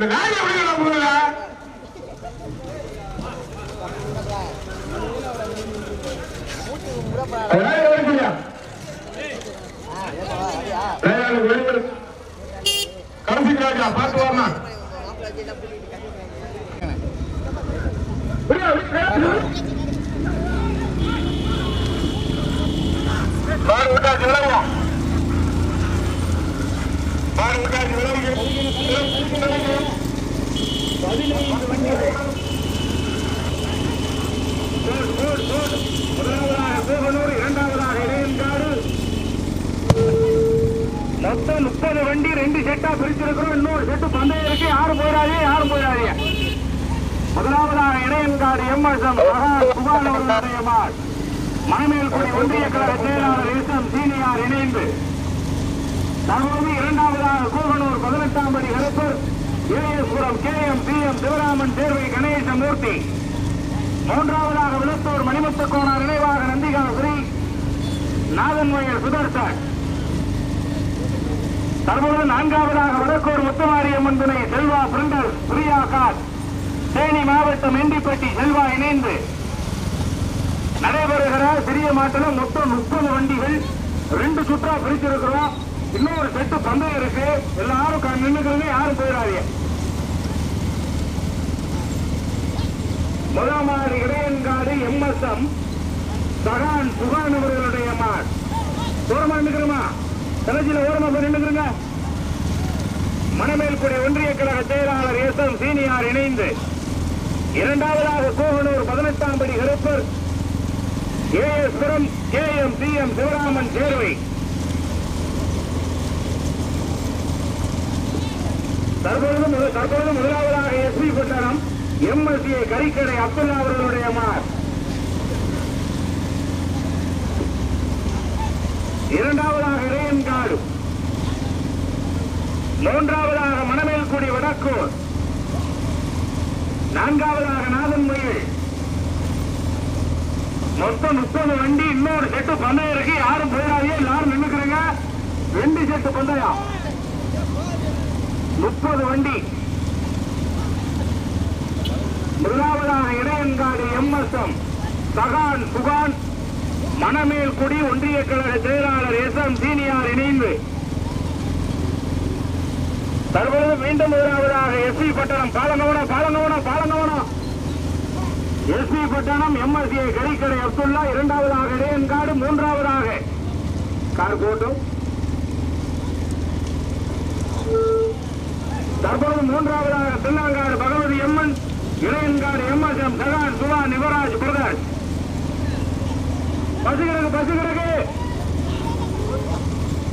இந்த நாய் எப்படி நான் கடைசி ராஜா பார்த்து வாமா மாடு விட்டாச்சு விளங்கு முதலாவதாக இரண்டாவதாக இடையன்காடு மொத்தம் முப்பது வண்டி ரெண்டு செட்டா பிரிச்சிருக்கிறோம் இன்னொரு செட்டு பந்தயம் இருக்கு யாரும் போயிடாதே யாரும் போயிடாதே முதலாவதாக இடையன்காடு எம்எஸ்எம் சுகானவர்களுடைய மாள் மணமேல்குடி ஒன்றிய கழக செயலாளர் எஸ் எம் சீனியார் இணைந்து தற்போது இரண்டாவதாக Kooganur Pathinettam Padi Karuppar AS Puram K M P M Sivaraman Servai Ganesamoorthy மூன்றாவதாக விழுத்தூர் மணிமுத்து கோணார் நினைவாக நந்திகாசிரி நாதன்வயல் சுதர்சன். தற்போது நான்காவதாக வடக்கூர் முத்துமாரியம்மன் துணை செல்வா பிரிண்டர் பிரியா கார் தேனி மாவட்டம் எண்டிப்பட்டி செல்வா இணைந்து நடைபெறுகிற சிறிய மாட்டில் மொத்தம் முப்பது வண்டிகள். ரெண்டு சுற்றா இன்னும் இன்னொரு செட்டு பந்தயம் இருக்கு. எல்லாரும் க- யாரும் போயிடாதீங்க. முதல் மாடு இடையன்காடு எம்எஸ்எம் சகான் புகான் அவர்களுடைய மாட் ஓரமா நின்னுக்கிறோமா தலைச்சியில ஓரமா போய் நின்னுக்கிறீங்க. மணமேல்குடி ஒன்றிய கழக செயலாளர் எஸ் எம் சீனியார் இணைந்து இரண்டாவதாக Koganur Pathinettam Padi Karuppar AS Puram K M C M Sivaraman Servai. தற்பொழுது முத- தற்பொழுது முதலாவதாக எஸ்பி பட்டணம் எம்எஸ்ஏ கறிக்கடை அப்துல்லா அவர்களுடைய மார். இரண்டாவதாக இறையன்காடு மூன்றாவதாக மணமேல்குடி வடக்கூர். நான்காவதாக நாதன் நாதன்மயில் மொத்தம் முப்பது வண்டி இன்னொரு செட்டு பந்தயம் இருக்கு. யாரும் போயிடாதே எல்லாரும் நின்னுக்கிறீங்க. ரெண்டு செட்டு பந்தயம். முப்பது வண்டி. முதலாவதாக இடையன்காடு எம்எஸ்எம். சகான் சுகான் மணமேல்குடி ஒன்றிய கழக செயலாளர் எஸ் எம் சீனியார் இணைந்து. தற்பொழுது மீண்டும் முதலாவதாக எஸ்பி பட்டணம். பாலங்கவனம் பாலங்கவனம் பாலங்கவனம் எஸ்பி பட்டணம் எம்எஸ்ஏ கறிக்கடை அப்துல்லா இரண்டாவதாக இடையன்காடு மூன்றாவதாக. கார் போட்டும் தற்போது மூன்றாவதாக திருநாங்காடு பகவதி எம்மன் இளையன்காடு எம்எஸ்எம் தகான் சுவான் யுவராஜ் பிரதர்ஸ் பசு கிடக்கு பசு கிடக்கு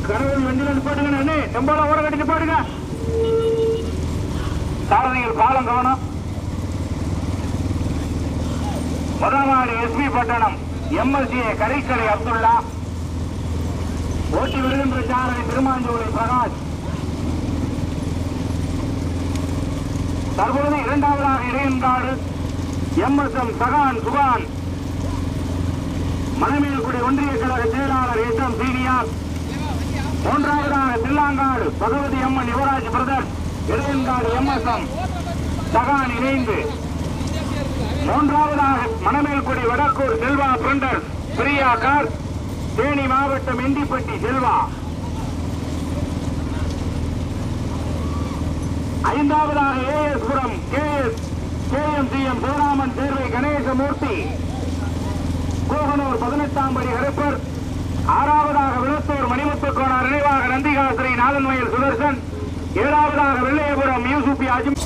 கணவன் வண்டியில் நிப்பாட்டுங்க அண்ணே. செம்பால ஓர கட்டிட்டு போடுங்க சாரதிகள் பாலம் கவனம். முதலாவது எஸ்பி பட்டணம் எம்எல்சிஏ கரைக்கடை அப்துல்லா. ஓட்டி வருகின்ற சாரதி திருமாஞ்சோலை பிரகாஷ். தற்பொழுது இரண்டாவதாக இடையன்காடு எம்எஸ்எம் சகான் சுகான் மணமேல்குடி ஒன்றிய கழக செயலாளர் எஸ் எம் சீனியார். மூன்றாவதாக தில்லாங்காடு பகவதி அம்மன் யுவராஜ் பிரதர். இடையன்காடு எம்எஸ்எம் சகான் இணைந்து. மூன்றாவதாக மணமேல்குடி வடக்கூர் செல்வா பிரிண்டர்ஸ். பிரியா கார் தேனி மாவட்டம் இண்டிப்பட்டி செல்வா. ஐந்தாவதாக A S Puram. K S K M KS M Sivaraman Servai Ganesamoorthy. Koganur Pathinettam Padi Karuppar ஆறாவதாக விழுத்தூர் மணிமுத்துக்கோணார் நினைவாக நந்திகாசிரி நாதன்மயில் சுதர்சன். ஏழாவதாக வெள்ளையபுரம் யூசுபி அஜிம்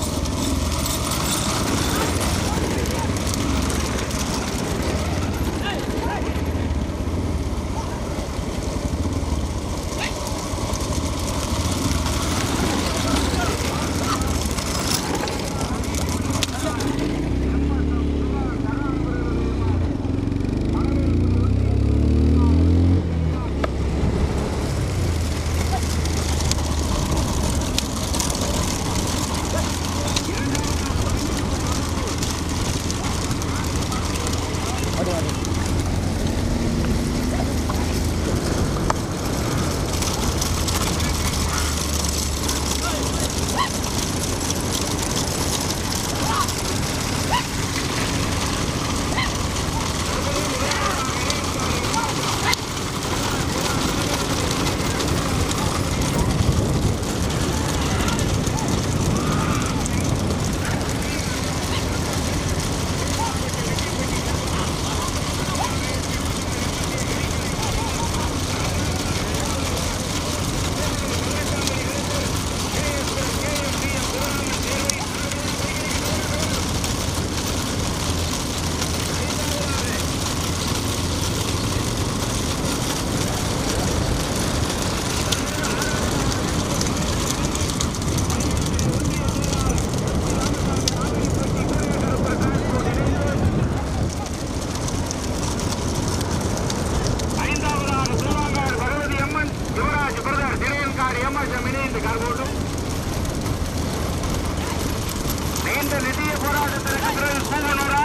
முதலாவது பிறகு பூவனூரா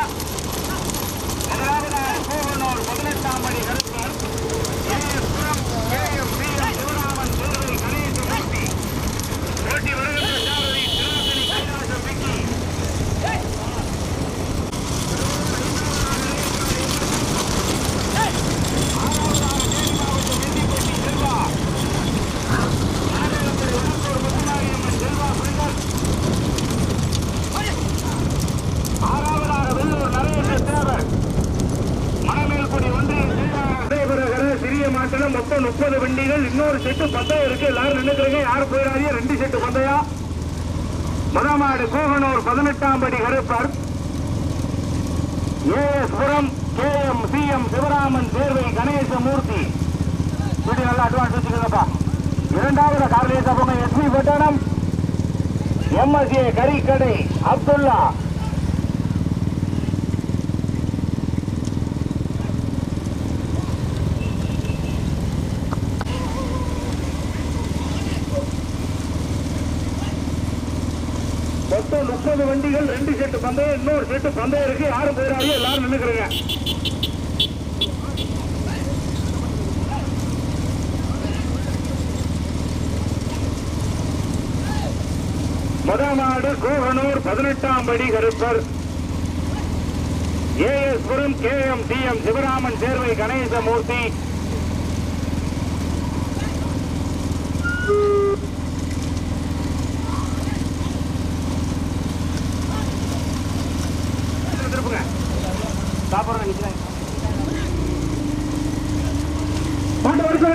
முதலாவதாக பூவனூர் பதினெட்டாம் படி கருப்பர் ஏஎஸ்புரம் கேஎம் பிஎம் சிவராமன் தேர்வை கணேசமூர்த்தி போட்டி வருகின்ற சாரதி திருத்தணி கைலாசம் விக்கி ஆறாவதாக தேனி மாவட்டம் வெள்ளிப்பட்டி செல்வா நாகலப்படி வடக்கூர் முத்துமாரியம்மன் செல்வா பிரிண்டர் ஆறாவதாக வெள்ளூர் நரேந்திர தேவர் மணமேல்குடி ஒன்றியம் நடைபெறுகிற சிறிய மாட்டில் மொத்தம் முப்பது வண்டிகள் இன்னொரு செட்டு பந்தயம் இருக்கு. எல்லாரும் நின்றுக்கிறீங்க யாரும் போயிடாதீங்க. ரெண்டு செட்டு பந்தயம். முதமாடு Koganur Pathinettam Padi Karuppar. AS Puram K M C M Sivaraman Servai Ganesamoorthy. இப்படி நல்லா அட்வான்ஸ் வச்சுக்கோங்கப்பா. இரண்டாவது கார்லேச பொங்க எஸ்பி பட்டணம். எம்எஸ்ஏ கறிக்கடை அப்துல்லா மொத்தம் முப்பது வண்டிகள் ரெண்டு செட்டு பந்தயம் இன்னொரு செட்டு பந்தயம் இருக்கு. யாரும் போயிடாது எல்லாரும் நின்றுக்கிறேங்க முதமாடு Koganur Pathinettam Padi Karuppar. A S Puram K M D M Sivaraman Servai Ganesamoorthy.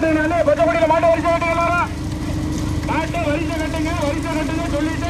மாட்டு வரிசை மாட்டை வரிசை கட்டுங்க எல்லாரும். மாட்டை வரிசை கட்டுங்க வரிசை கட்டுங்க சொல்லிட்டு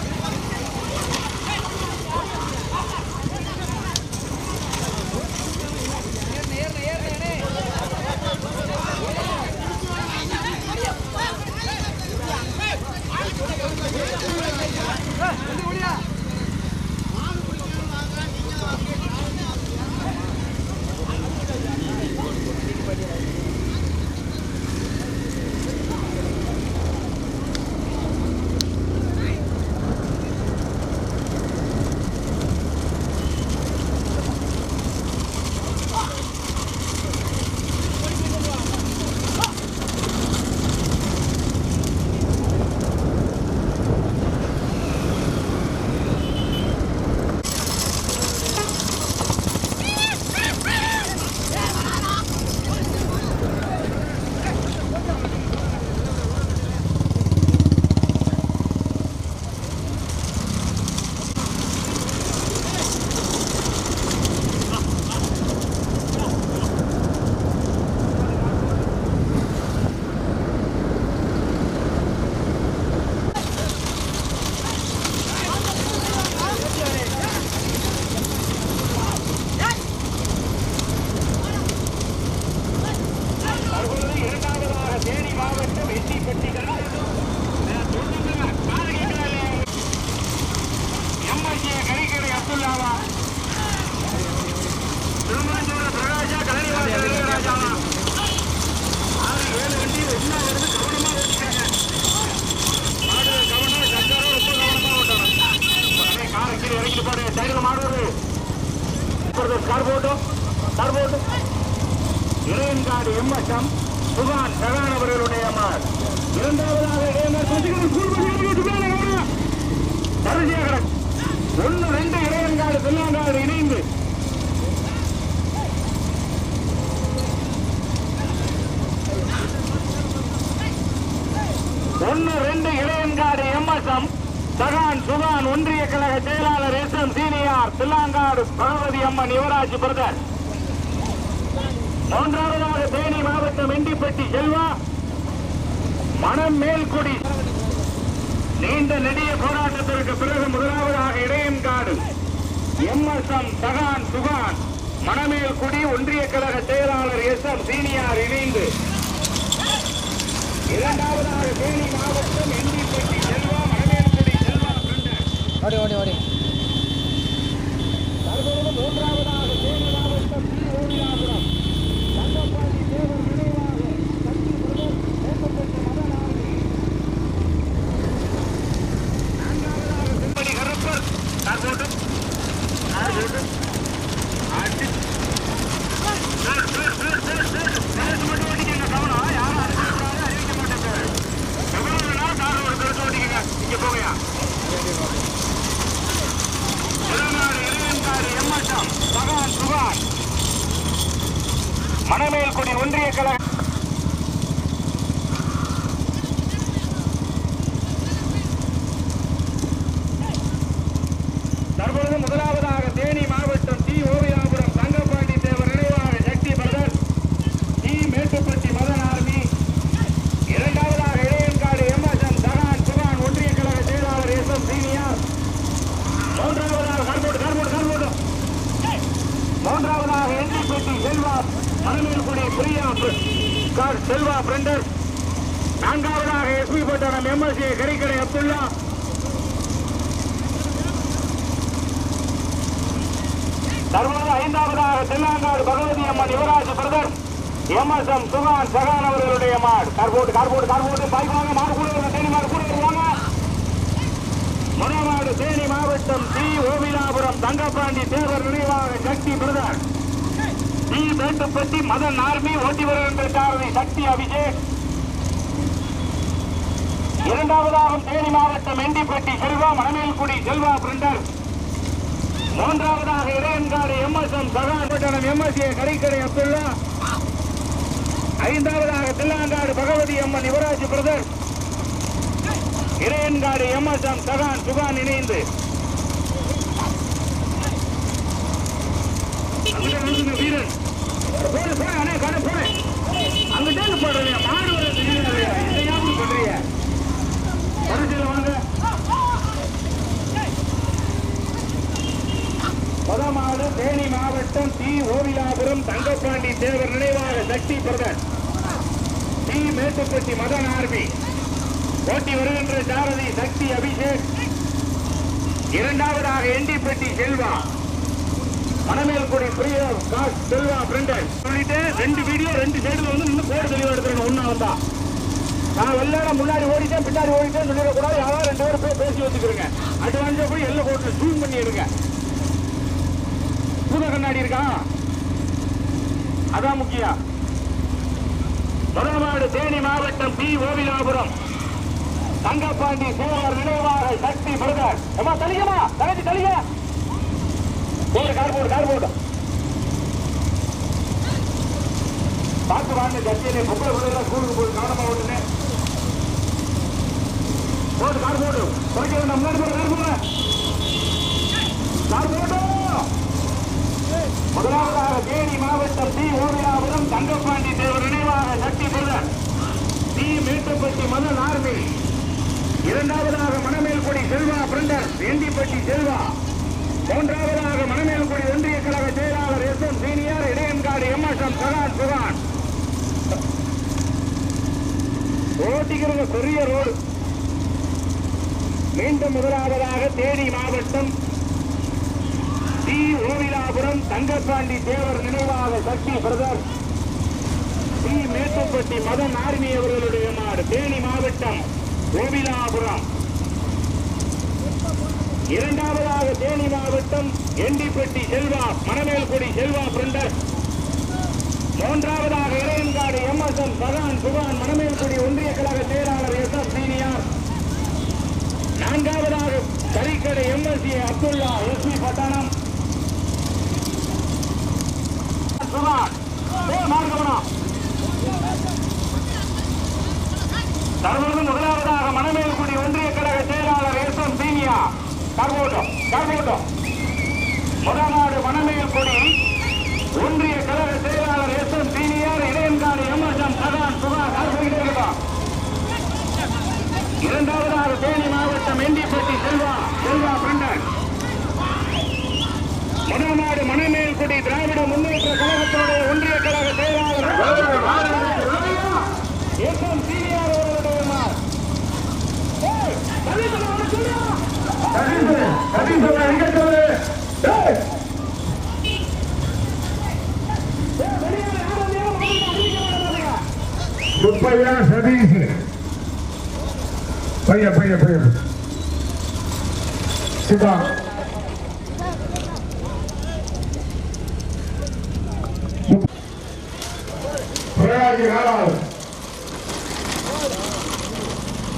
சகான் சுகான் ஒன்றிய கழக செயலாளர் S M senior Thillangadu Bhagavathi Amman Yuvaraj brother. மூன்றாவதாக தேனி மாவட்டம் எண்டிப்பட்டி செல்வா. மணம் மேல்குடி நீண்ட நெடிய போராட்டத்திற்கு பிறகு முதலாவதாக இடையன்காடு எம்எஸ்எம் சகான் சுகான். மணமேல்குடி ஒன்றிய கழக செயலாளர் எஸ் எம் சீனியார் இணைந்து. இரண்டாவதாக தேனி மாவட்டம் எண்டிப்பட்டி செல்வா மணமேல்குடி செல்வா பிரண்டர் ஓடி ஓடி ஓடி. Thank you தேனி மாவட்டம் டி. ஓவியாபுரம் தங்கப்பாண்டி தேவர் நினைவாக சக்தி பிரதர் மேம்பட்ட மதனாரி நான்காவதாக செம்படி கருப்பர் தற்போது தற்போது அடி sir sir sir sir sir பேச மட்டும் ஓடிக்கங்க கவனம் யாரும் அறிவிக்கக்கூடாது அறிவிக்க மாட்டேங்க எவ்வளவு வேணா கார் ஒரு பெருசு ஓடிக்கங்க இங்க போங்கயா இளநாடு இளையன்காடு எம்எஸ்எம் பகவான் சுகான் மணமேல்குடி ஒன்றிய கழக தற்பொழுது முதலாவதாக தேனி மாவட்டம் டி ஓவியாபுரம் தங்கப்பாண்டி தேவர் நினைவாக Sakthi brother T Mettupatti Madhan army இரண்டாவதாக இளையன்காடு எம்எஸ்எம் சகான் சுகான் ஒன்றிய கழக செயலாளர் எஸ் எம் சீனியார் மூன்றாவதாக கார்போர்டு கார்போர்டு கார்போர்டு மூன்றாவதாக என்டிபெட்டி செல்வா மணமேல்குடி பிரியா கார் செல்வா பிரண்டர். நான்காவதாக எஸ்பி பட்டணம் எம்எல்சி கரிக்கடை அப்துல்லா. தற்போது ஐந்தாவதாக தென்னாங்காடு பகவதி அம்மன் யுவராஜ் பிரதர். எம்எஸ்எம் சுகான் சகான் அவர்களுடைய மாடு. கார்போட்டு கார்போட்டு கார்போட்டு பாய்க்குவாங்க வாங்க மாடு கூட தேனி மாடு கூட வருவாங்க முனநாடு தேனி மாவட்டம் சி. ஓவிலாபுரம் தங்கப்பாண்டி தேவர் நினைவாக Sakthi brother. T Mettupatti Madhan army ஓட்டி வருவதற்காக சக்தி அபிஷேக். இரண்டாவதாக தேனி மாவட்டம் எண்டிப்பட்டி செல்வா மணமேல்குடி செல்வா பிரிண்டர். மூன்றாவதாக இடையன்காடு எம்எஸ்எம் சகாபட்டணம் எம்எஸ்ஏ கடைக்கடை அப்துல்லா. ஐந்தாவதாக தில்லாங்காடு பகவதி அம்மன் யுவராஜ் பிரதர். இறையன்காடு எம்எஸ்எம் சகான் சுகான் இணைந்து. வீரன். போடு போடு அண்ணே கடை போடு. அங்கிட்டே போடுறீங்க. மாடு வர தெரியாது பண்றீங்க பரிசீல வாங்க. தேனி மாவட்டம் தி ஓவிலாபுரம் தங்கப்பாண்டி தேவர் நினைவாக Sakthi brother. T Mettupatti Madhan army. ஓட்டி வருகின்ற சாரதி சக்தி அபிஷேக். இரண்டாவதாக எண்டிப்பட்டி செல்வா. மணமேல்குடி பிரியா காஸ் செல்வா பிரிண்டர் சொல்லிட்டு ரெண்டு வீடியோ ரெண்டு சைடுல வந்து நின்று கோடு தெளிவா எடுத்துருங்க ஒன்னா வந்தா. நான் வெள்ளாட முன்னாடி ஓடிட்டேன் பின்னாடி ஓடிட்டேன் சொல்லிடக்கூடாது. யாராவது ரெண்டு பேரும் போய் பேசி வச்சுக்கிறேங்க. அட்வான்ஸா போய் எல்லா கோட்டில் ஜூம் பண்ணி எடுங்க. பூத கண்ணாடி இருக்கா? அதான் முக்கியம். முதல்நாடு தேனி மாவட்டம் பி ஓவிலாபுரம். தங்கப்பாண்டி சேவார் நினைவாக சக்தி முருகன் அம்மா தலிகமா தகச்சி தலிக போடு கார் போடு கார் போடு. பார்த்து வாங்க ஜட்டியிலே பொம்பளை பிள்ளைங்க ஸ்கூலுக்கு போய் கவனமா ஓட்டுனே போடு கார் போடு. குறைக்க வேண்டாம் முன்னாடி போடு கார் போடு. கார் போடு. முதலாவதாக தேனி மாவட்டம் டி. ஓவியாபுரம் தங்கப்பாண்டி தேவர் நினைவாக Sakthi brother T. Mettupatti Madhan army இரண்டாவதாக மணமேல்குடி செல்வா பிரண்டர் வேண்டிப்பட்டி செல்வா. மூன்றாவதாக மணமேல்குடி ஒன்றிய கழக செயலாளர் S M senior Idaiyankadu M S M Sagan Sukan. ஓட்டிக்கிறது பெரிய ரோடு. மீண்டும் முதலாவதாக தேனி மாவட்டம் டி ஓவிலாபுரம் தங்கப்பாண்டி தேவர் நினைவாக Sakthi brother T Mettupatti Madhan army அவர்களுடைய மாடு தேனி மாவட்டம் கோவிலாபுரம் இரண்டாவதாக தேனி மாவட்டம் எண்டிப்பட்டி செல்வா மணமேல்குடி செல்வா பிரண்டர். மூன்றாவதாக இளையன்காடு எம்எஸ்எம் பகான் சுகான் மணமேல்குடி ஒன்றிய கழக செயலாளர் எஸ் எஸ் சீனியார். நான்காவதாக Karikadai MSC Abdullah S P Pattanam. Sukan ஏ, மார்க்கவனம் தற்பொழுது முதலாவதாக மணமேல்குடி ஒன்றிய கழக செயலாளர் எஸ் எம் சீனியா கர்வோட்டம் கர்வோட்டம் முதலாவது மணமேல்குடி ஒன்றிய கழக செயலாளர் S M senior Idaiyankadu MSM Sagan Sukan இருக்கட்டும் இரண்டாவதாக தேனி மாவட்டம் எண்டிப்பட்டி செல்வா செல்வா பிரண்டன் முதலாவது மணமேல்குடி திராவிட முன்னேற்ற கழகத்தினுடைய ஒன்றிய கழக செயலாளர். பைய பைய பைய சிவா